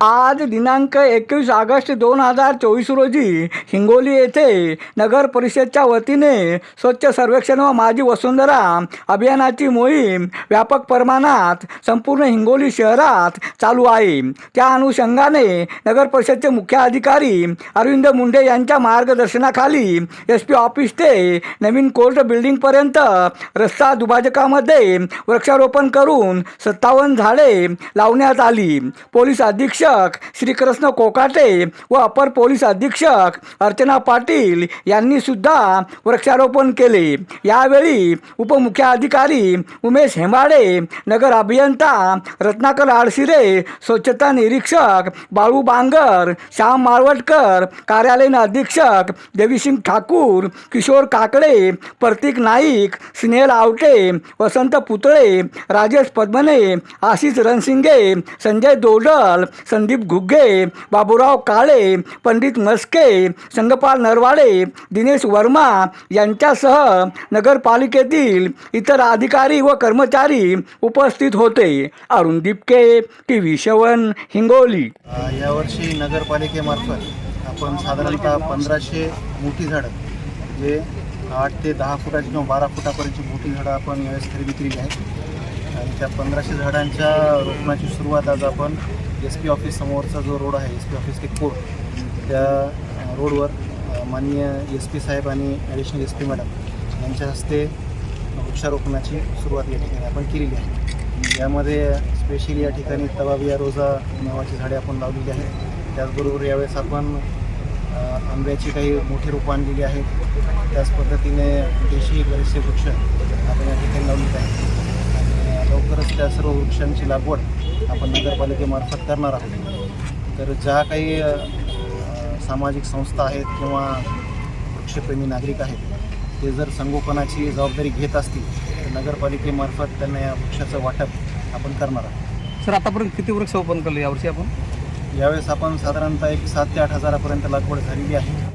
आज दिनांक एकवीस ऑगस्ट दोन हजार चोवीस रोजी हिंगोली येथे नगर परिषदच्या वतीने स्वच्छ सर्वेक्षण व माझी वसुंधरा अभियानाची मोहीम व्यापक प्रमाणात संपूर्ण हिंगोली शहरात चालू आहे. त्या अनुषंगाने नगर परिषदचे मुख्य अधिकारी अरविंद मुंडे यांच्या मार्गदर्शनाखाली एस पी ऑफिस ते नवीन कोर्ट बिल्डिंगपर्यंत रस्ता दुभाजकामध्ये वृक्षारोपण करून सत्तावन्न झाडे लावण्यात आली. पोलीस अधीक्षक श्रीकृष्ण कोकाटे व अपर पोलीस अधीक्षक अर्चना पाटील यांनी सुद्धा वृक्षारोपण केले. यावेळी उपमुख्याधिकारी उमेश हेमाडे नगर अभियंता रत्नाकर आडशिरे स्वच्छता निरीक्षक बाळू बांगर श्याम माळवटकर कार्यालयीन अधीक्षक देवीसिंग ठाकूर किशोर काकडे प्रतीक नाईक स्नेहल आवटे वसंत पुतळे राजेश पद्मने आशिष रणसिंगे संजय दोडल संदीप घुग्गे बाबूराव काळे पंडित मस्के संगपाल नरवाडे दिनेश वर्मा यांच्यासह नगरपालिकेतील इतर अधिकारी व कर्मचारी उपस्थित होते. अरुण दिपके टी व्ही शवन हिंगोली यावर्षी नगरपालिकेमार्फत आपण साधारणतः पंधराशे मोठी झाडं जे आठ ते दहा फुटाची किंवा बारा फुटापर्यंतची मोठी झाडं आपण यावेळेस खरेदी केली आहेत. आणि त्या पंधराशे झाडांच्या रोपणाची सुरुवात आज आपण एस पी ऑफिस समोरचा जो रोड आहे एस पी ऑफिस ते कोर्ट त्या रोडवर माननीय एस पी साहेब आणि ॲडिशनल एस पी मॅडम यांच्या हस्ते वृक्षारोपणाची सुरुवात या ठिकाणी आपण केलेली आहे. यामध्ये स्पेशली या ठिकाणी तबाबिया रोजा नावाची झाडे आपण लावलेली आहेत. त्याचबरोबर यावेळेस आपण आंब्याची काही मोठी रोपं आणलेली आहेत. त्याच पद्धतीने देशी बरेचसे वृक्ष आपण या ठिकाणी लावलेले आहेत. लवकरच त्या सर्व वृक्षांची लागवड आपण नगरपालिकेमार्फत करणार आहोत. तर ज्या काही सामाजिक संस्था आहेत किंवा वृक्षप्रेमी नागरिक आहेत ते जर संगोपनाची जबाबदारी घेत असतील तर नगरपालिकेमार्फत त्यांना या वृक्षाचं वाटप आपण करणार आहोत. सर आतापर्यंत किती वृक्ष ओपन केले यावर्षी आपण? यावेळेस आपण साधारणतः एक सात ते आठ हजारापर्यंत लागवड झालेली आहे.